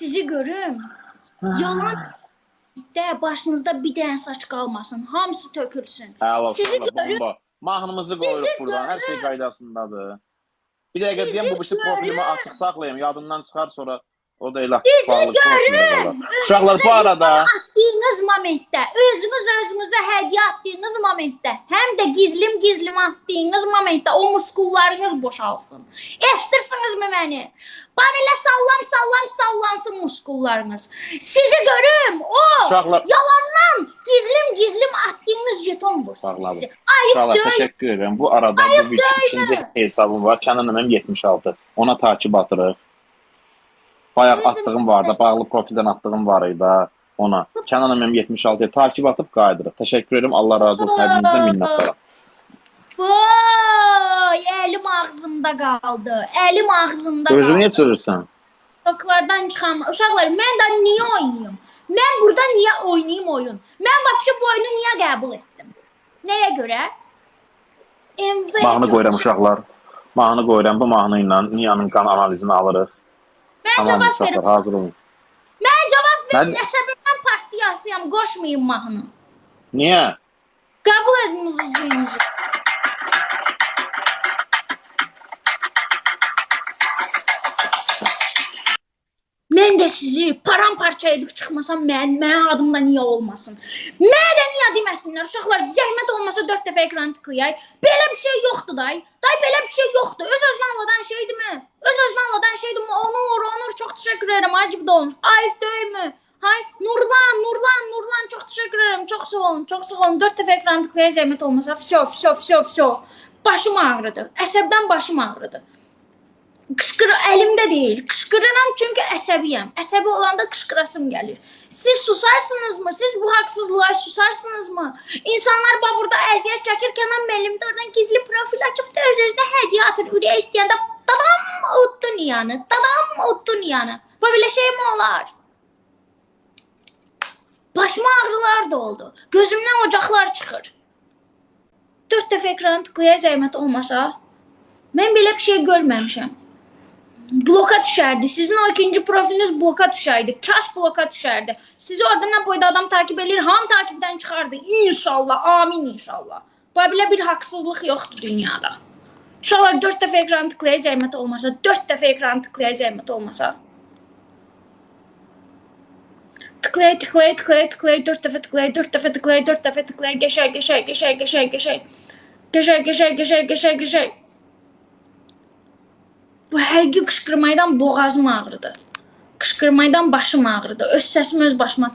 Sizi görüm. Yalan de başınızda bir dənə saç qalmasın. Hamısı tökülsün. Əla Sizi görüm. Mahnımızı qoyuruq buradan. Hər şey qaydasındadır. Bir dəqiqə deyəm bu profilimi görüm. açıq saxlayım. Yadımdan çıxar sonra o da elə Sizi görüm. Uşaqlar bu arada Attığınız momentdə, özünüz özünüzə hədiyyə attığınız momentdə, həm də gizlim gizlim attığınız momentdə o muskullarınız boşalsın. Eşidirsinizmi məni? Belə sallam sallam sallansın muskullarınız. Sizi görüm. O uşaqlar yalandan gizlim gizlim attığınız jeton vursun sizi. Ayıp Uşaqlar deyil. təşəkkür edirəm. Bu arada bu bir ikinci hesabım var. Kənan Əməm 76. Ona takib atırıq. Bayaq Özüm- attığım vardı. Bağlı profildən attığım var idi ona. Kənan Əməm 76-ya takib atıb qaydırıq. Təşəkkür edirəm. Allah razı olsun. Hepinizdən minnətdaram. Vay, elim ağzımda qaldı. Elim ağzımda Özünü qaldı. niyə çürürsən? Uşaqlardan çıxan uşaqlar mən də niyə oynayım? Mən burada niyə oynayım oyun? Mən vəbşi bu oyunu niyə qəbul etdim? Nəyə görə? MV Mahnı qoyuram uşaqlar. Mahnı qoyuram. Bu mahnı ilə Niyanın qan analizini alırıq. Mən Tamam cavab verim. hazır olun. Mən cavab verim. Mən- Əsəbimdən partiyasıyam. Qoşmayın mahnı. Niyə? Qəbul edin uzuncuğunuzu. Mən də sizi paramparça edib çıxmasam mən, mənim adımda niyə olmasın? Mənə də niyə deməsinlər? Uşaqlar zəhmət olmasa 4 dəfə ekran tıklayay. Belə bir şey yoxdur day. Day belə bir şey yoxdur. Öz özünə anladan şeydirmi? Öz özünə anladan şeydirmi? Onur, Onur çox təşəkkür edirəm. Acib də olmuş. Ayıf deyilmi? Hay Nurlan, Nurlan, Nurlan çox təşəkkür edirəm. Çox sağ olun, çox sağ olun. 4 dəfə ekran tıklayay zəhmət olmasa. Fşo, fşo, fşo, fşo. Başım ağrıdı. Əsəbdən başım ağrıdı. Qışqır əlimdə deyil. Qışqırıram çünki əsəbiyəm. Əsəbi olanda qışqırasım gəlir. Siz susarsınızmı? Siz bu haqsızlığa susarsınızmı? İnsanlar bax burada əziyyət çəkir, Kənan müəllim də oradan gizli profil açıb da öz-özünə hədiyyə atır. Ürək istəyəndə dadam utdu niyanı, dadam utdu niyanı. Bu belə şey mi olar? Başıma ağrılar da oldu. Gözümdən ocaqlar çıxır. 4 dəfə ekranı tıklaya zəhmət olmasa, mən belə bir şey görməmişəm. Bloka düşərdi. Sizin o ikinci profiliniz bloka düşərdi. Kaş bloka düşərdi. Sizi orada nə boyda adam takip edir, ham takipdən çıxardı. İnşallah, amin inşallah. Belə bir haqsızlıq yoxdur dünyada. Uşaqlar 4 dəfə ekranı tıklaya zəhmət olmasa, 4 dəfə ekranı tıklaya zəhmət olmasa. tıklaya tıklaya tıklaya tıklaya dört defa tıklaya dört defa tıklaya dört defa tıklaya geçer geçer geçer geçer geçer geçer geçer geçer geçer geçer Bu həqiqi qışqırmaydan boğazım ağrıdı. Qışqırmaydan başım ağrıdı. Öz səsimi öz başıma